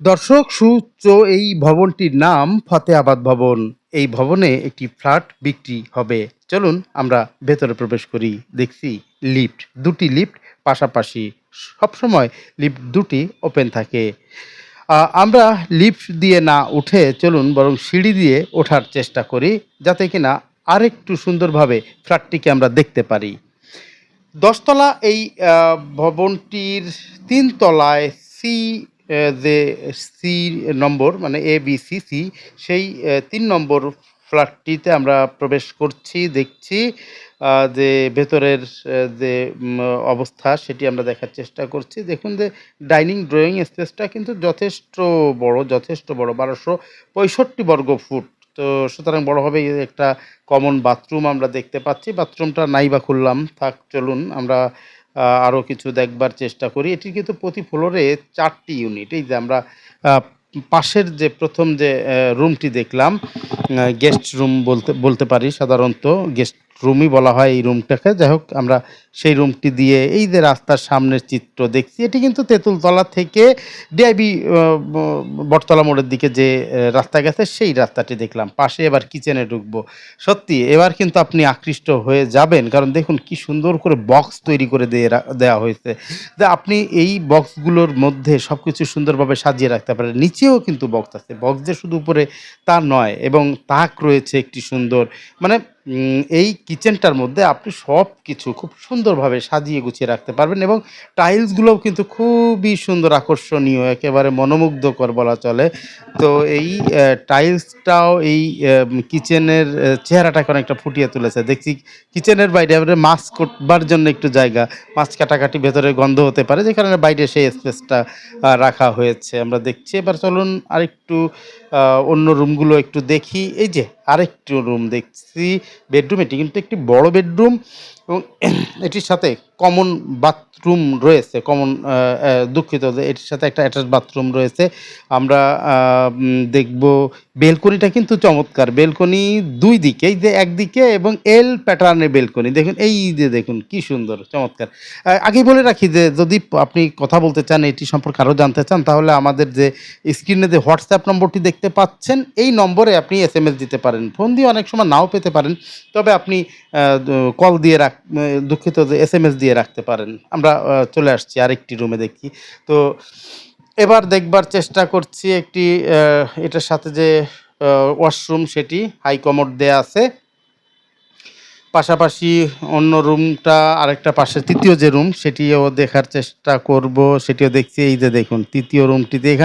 দর্শক সুউচ্চ এই ভবনটির নাম ফতেহাবাদ ভবন। এই ভবনে একটি ফ্ল্যাট বিক্রি হবে। চলুন আমরা ভেতরে প্রবেশ করি, দেখছি লিফট, দুটি লিফট পাশাপাশি। সবসময় লিফট দুটি ওপেন থাকে। আমরা লিফট দিয়ে না উঠে চলুন, বরং সিঁড়ি দিয়ে ওঠার চেষ্টা করি, যাতে কিনা আরেকটু সুন্দরভাবে ফ্ল্যাটটিকে আমরা দেখতে পারি। দশতলা এই ভবনটির তিন তলায় সি যে সি নম্বর মানে এ, বি, সি সি, সেই তিন নম্বর ফ্ল্যাটটিতে আমরা প্রবেশ করছি, দেখছি যে ভেতরের যে অবস্থা সেটি আমরা দেখার চেষ্টা করছি। দেখুন যে ডাইনিং ড্রয়িং স্পেসটা কিন্তু যথেষ্ট বড় যথেষ্ট বড়, বারোশো পঁয়ষট্টি বর্গ ফুট। তো সুতরাং বড়োভাবে একটা কমন বাথরুম আমরা দেখতে পাচ্ছি। বাথরুমটা নাই বা খুললাম, থাক, চলুন, আমরা আরও কিছু দেখবার চেষ্টা করি। এটি কিন্তু প্রতি ফ্লোরে চারটি ইউনিট। এই যে আমরা পাশের যে প্রথম যে রুমটি দেখলাম গেস্ট রুম বলতে বলতে পারি সাধারণত গেস্ট রুমই বলা হয় এই রুমটাকে যাই হোক, আমরা সেই রুমটি দিয়ে এই যে রাস্তার সামনের চিত্র দেখছি, এটি কিন্তু তেঁতুলতলা থেকে ডিআইবি বটতলা মোড়ের দিকে যে রাস্তা গেছে, সেই রাস্তাটি দেখলাম। পাশে এবার কিচেনে ঢুকবো। সত্যি, এবার কিন্তু আপনি আকৃষ্ট হয়ে যাবেন, কারণ দেখুন কি সুন্দর করে বক্স তৈরি করে দিয়ে দেওয়া হয়েছে। যে আপনি এই বক্সগুলোর মধ্যে সব কিছু সুন্দরভাবে সাজিয়ে রাখতে পারেন। নিচেও কিন্তু বক্স আছে। বক্স যে শুধু উপরে তা নয়, এবং তাক রয়েছে একটি সুন্দর। মানে এই কিচেনটার মধ্যে আপনি সব কিছু খুব সুন্দরভাবে সাজিয়ে গুছিয়ে রাখতে পারবেন এবং টাইলসগুলোও কিন্তু খুবই সুন্দর, আকর্ষণীয়, একেবারে মনোমুগ্ধকর বলা চলে। তো এই টাইলসটাও এই কিচেনের চেহারাটাকে অনেকটা ফুটিয়ে তুলেছে। দেখছি কিচেনের বাইরে মাছ করবার জন্য একটু জায়গা মাছ কাটাকাটি ভেতরে গন্ধ হতে পারে, যে কারণে বাইরে সেই স্পেসটা রাখা হয়েছে। আমরা দেখছি, এবার চলুন আরেকটু অন্য রুমগুলো একটু দেখি। এই যে আরেকটু রুম দেখছি বেডরুম এটি কিন্তু একটি বড় বেডরুম এবং এটির সাথে কমন বাথরুম রয়েছে কমন দুঃখিত যে এটির সাথে একটা অ্যাটাচ বাথরুম রয়েছে। আমরা দেখব বেলকনিটা কিন্তু চমৎকার। বেলকনি দুই দিকে, এই যে একদিকে এবং এল প্যাটার্নের বেলকনি। দেখুন, এই যে দেখুন, কি সুন্দর, চমৎকার। আগেই বলে রাখি যে যদি আপনি কথা বলতে চান, এটি সম্পর্কে আরও জানতে চান, তাহলে আমাদের যে স্ক্রিনে যে হোয়াটসঅ্যাপ নম্বরটি দেখতে পাচ্ছেন, এই নম্বরে আপনি এস এম এস দিতে পারেন। ফোন দিয়ে অনেক সময় নাও পেতে পারেন। তবে আপনি কল দিয়ে রাখ, দুঃখিত যে এস এম এস দিয়ে রাখতে পারেন। আমরা চলে আসছি আরেকটি রুমে দেখি। তো এবার দেখবার চেষ্টা করছি একটি এটার সাথে যে ওয়াশরুম সেটি হাই কমোড দেয়া আছে। পাশাপাশি অন্য রুমটা আরেকটা পাশে, তৃতীয় যে রুম সেটিও দেখার চেষ্টা করব, সেটিও দেখছি। এই যে দেখুন, তৃতীয় রুমটি এখানে